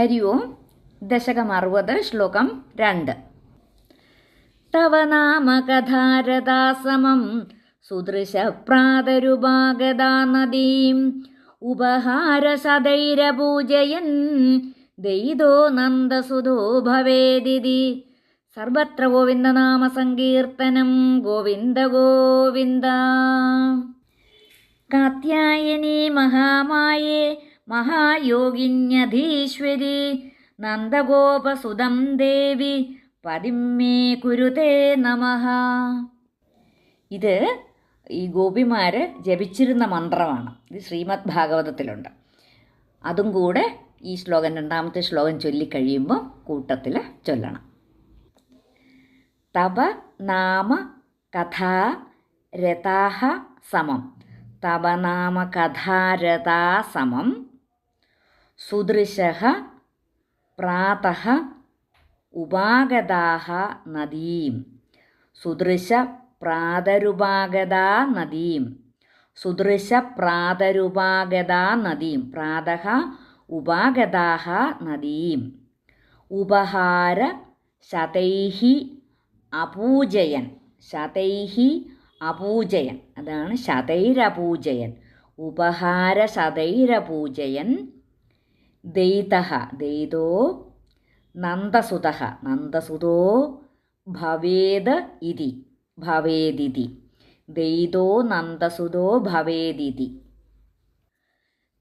ഹരി ഓം ദശകം അറുപത് ശ്ലോകം രണ്ട്. തവ നാമകഥാരദാസമം സുദൃശപ്രാതരുപാഗതാ നദീം ഉപഹാരസദൈരപൂജയൻ ദയിതോ നന്ദസുതോ ഭവേദിതി. സർവത്ര ഗോവിന്ദനാമ സങ്കീർത്തനം ഗോവിന്ദ ഗോവിന്ദ. കാത്യായനി മഹാമായേ മഹായോഗിന്യധീശ്വരി നന്ദഗോപസുതം ദേവി പതിമ്മേ കുരുതേ നമ. ഇത് ഈ ഗോപിമാർ ജപിച്ചിരുന്ന മന്ത്രമാണ്. ഇത് ശ്രീമദ് ഭാഗവതത്തിലുണ്ട് അതും കൂടെ ഈ ശ്ലോകം രണ്ടാമത്തെ ശ്ലോകം ചൊല്ലിക്കഴിയുമ്പോൾ കൂട്ടത്തിൽ ചൊല്ലണം. തപ നാമ കഥാ രഥാഹ സമം. തപനാമ കഥാരഥാ സമം. സുദൃശഃ പ്രാതഃ ഉപാഗതാഹ നദീം. സുദൃശ പ്രാതരുപാഗതാ നദീം. സുദൃശ പ്രാതരുപാഗതാ നദീം. പ്രാതഃ ഉപാഗതാഹ നദീം. ഉപഹാര ശതൈഹി അപൂജയൻ. ശതൈഹി അപൂജയൻ. അതാണ് ശതൈരപൂജയൻ. ഉപഹാര ശതൈരപൂജയൻ ദൈതഃ ദൈതോ നന്ദസുത നന്ദസുതോ ഭവേത് ഇതി ഭവേദിതി. ദൈതോ നന്ദസുതോ ഭവേദിതി.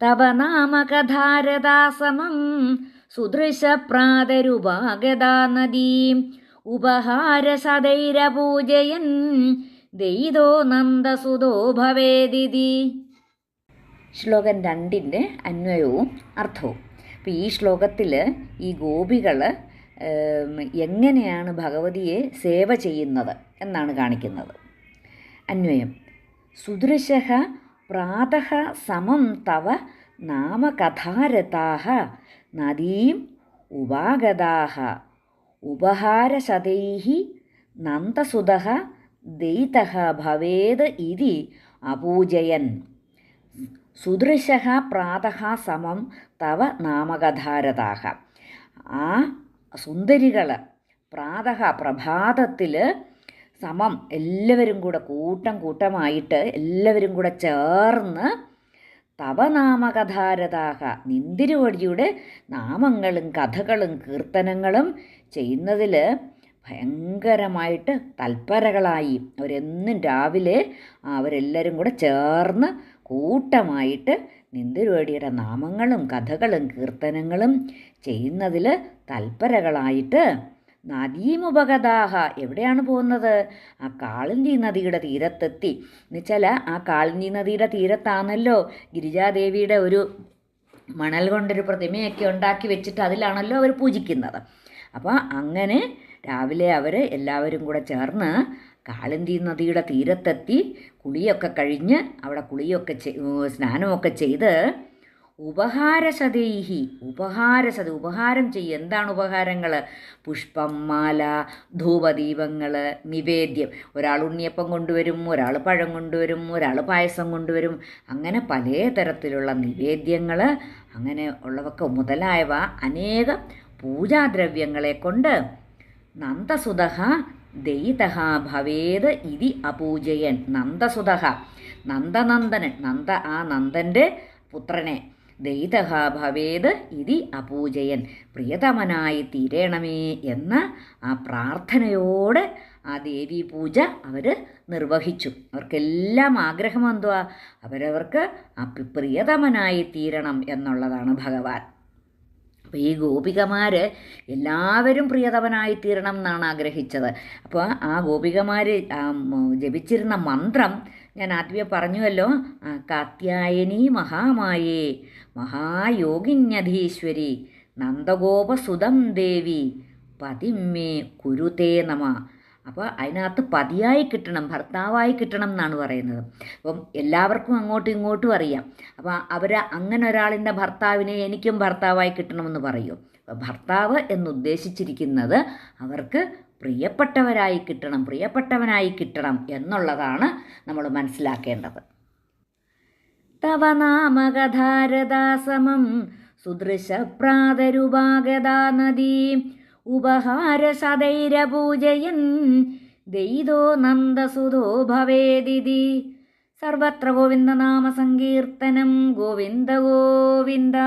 തവ നാമകധാരദാസമം സുദൃശപ്രാതരുപാഗതാ നദീം ഉപഹാരസദൈരപൂജയൻ ദൈതോ നന്ദസുതോ ഭവേദിതി. ശ്ലോകം രണ്ടിന്റെ അന്വയവും അർത്ഥവും. അപ്പോൾ ഈ ശ്ലോകത്തിൽ ഈ ഗോപികൾ എങ്ങനെയാണ് ഭഗവതിയെ സേവ ചെയ്യുന്നത് എന്നാണ് കാണിക്കുന്നത്. അന്വയം. സുദൃശ പ്രാതഹ സമം തവ നാമകഥാരതാः നദീം ഉപാഗതാഹ ഉപഹാരശതൈ നന്ദസുത ദൈത ഭവേത് ഇതി അപൂജയൻ. സുദൃശഃ പ്രാതഃ സമം തവ നാമകധാരതാഹ ആ സുന്ദരികൾ പ്രാതഃ പ്രഭാതത്തിൽ സമം എല്ലാവരും കൂടെ കൂട്ടം കൂട്ടമായിട്ട് എല്ലാവരും കൂടെ ചേർന്ന് തവനാമകഥാരതാഹ നിന്തിരുവടിയുടെ നാമങ്ങളും കഥകളും കീർത്തനങ്ങളും ചെയ്യുന്നതിൽ ഭയങ്കരമായിട്ട് തൽപരകളായി അവരെന്നും രാവിലെ അവരെല്ലാവരും കൂടെ ചേർന്ന് കൂട്ടമായിട്ട് നിന്തിരുവടിയുടെ നാമങ്ങളും കഥകളും കീർത്തനങ്ങളും ചെയ്യുന്നതിൽ തൽപരകളായിട്ട് നദീമുപഗതാഹ എവിടെയാണ് പോകുന്നത്? ആ കാളിന്തി നദിയുടെ തീരത്തെത്തി. എന്നുവെച്ചാൽ ആ കാളിന്തി നദിയുടെ തീരത്താണല്ലോ ഗിരിജാദേവിയുടെ ഒരു മണൽ കൊണ്ടൊരു പ്രതിമയൊക്കെ ഉണ്ടാക്കി വെച്ചിട്ട് അതിലാണല്ലോ അവർ പൂജിക്കുന്നത്. അപ്പോൾ അങ്ങനെ രാവിലെ അവർ എല്ലാവരും കൂടെ ചേർന്ന് കാളിന്തി നദിയുടെ തീരത്തെത്തി കുളിയൊക്കെ കഴിഞ്ഞ് അവിടെ കുളിയൊക്കെ സ്നാനമൊക്കെ ചെയ്ത് ഉപഹാരസതൈഹി ഉപഹാരസത ഉപഹാരം ചെയ്യുക എന്താണ് ഉപഹാരങ്ങൾ പുഷ്പം മാല ധൂപദീപങ്ങൾ നിവേദ്യം. ഒരാൾ ഉണ്ണിയപ്പം കൊണ്ടുവരും ഒരാൾ പഴം കൊണ്ടുവരും ഒരാൾ പായസം കൊണ്ടുവരും. അങ്ങനെ പല തരത്തിലുള്ള നിവേദ്യങ്ങൾ അങ്ങനെ ഉള്ളവൊക്കെ മുതലായവ അനേകം പൂജാദ്രവ്യങ്ങളെ കൊണ്ട് നന്ദസുത ദയിത ഭവേത് ഇതി അപൂജയൻ. നന്ദസുത നന്ദനന്ദനൻ നന്ദ ആ നന്ദന്റെ പുത്രനെ. ദയിത ഭവേത് ഇതി അപൂജയൻ. പ്രിയതമനായി തീരണമേ എന്ന ആ പ്രാർത്ഥനയോടെ ആ ദേവീ പൂജ അവർ നിർവഹിച്ചു. അവർക്കെല്ലാം ആഗ്രഹം എന്തുവാ? അവരവർക്ക് ആ പ്രിയതമനായി തീരണം എന്നുള്ളതാണ് ഭഗവാൻ. അപ്പോൾ ഈ ഗോപികമാർ എല്ലാവരും പ്രിയതവനായി തീരണം എന്നാണ് ആഗ്രഹിച്ചത് അപ്പോൾ ആ ഗോപികമാർ ജപിച്ചിരുന്ന മന്ത്രം ഞാൻ ആദ്യമേ പറഞ്ഞുവല്ലോ. കാത്യായനി മഹാമായേ മഹായോഗിന്യധീശ്വരി നന്ദഗോപസുതം ദേവി പതിമ്മേ കുരുതേ നമ. അപ്പോൾ അതിനകത്ത് പതിയായി കിട്ടണം ഭർത്താവായി കിട്ടണം എന്നാണ് പറയുന്നത്. അപ്പം എല്ലാവർക്കും അങ്ങോട്ടും ഇങ്ങോട്ടും അറിയാം. അപ്പോൾ അവർ അങ്ങനെ ഒരാളിന്റെ ഭർത്താവിനെ എനിക്കും ഭർത്താവായി കിട്ടണമെന്ന് പറയും. ഭർത്താവ് എന്നുദ്ദേശിച്ചിരിക്കുന്നത് അവർക്ക് പ്രിയപ്പെട്ടവരായി കിട്ടണം പ്രിയപ്പെട്ടവനായി കിട്ടണം എന്നുള്ളതാണ് നമ്മൾ മനസ്സിലാക്കേണ്ടത്. തവ നാമകധാരദാസമം നദീ ഉപഹാരസതൈരപൂജയൻ ദൈതോ നന്ദസുതോ ഭവേദിതി. സർവത്ര ഗോവിന്ദനാമസങ്കീർത്തനം ഗോവിന്ദ ഗോവിന്ദ.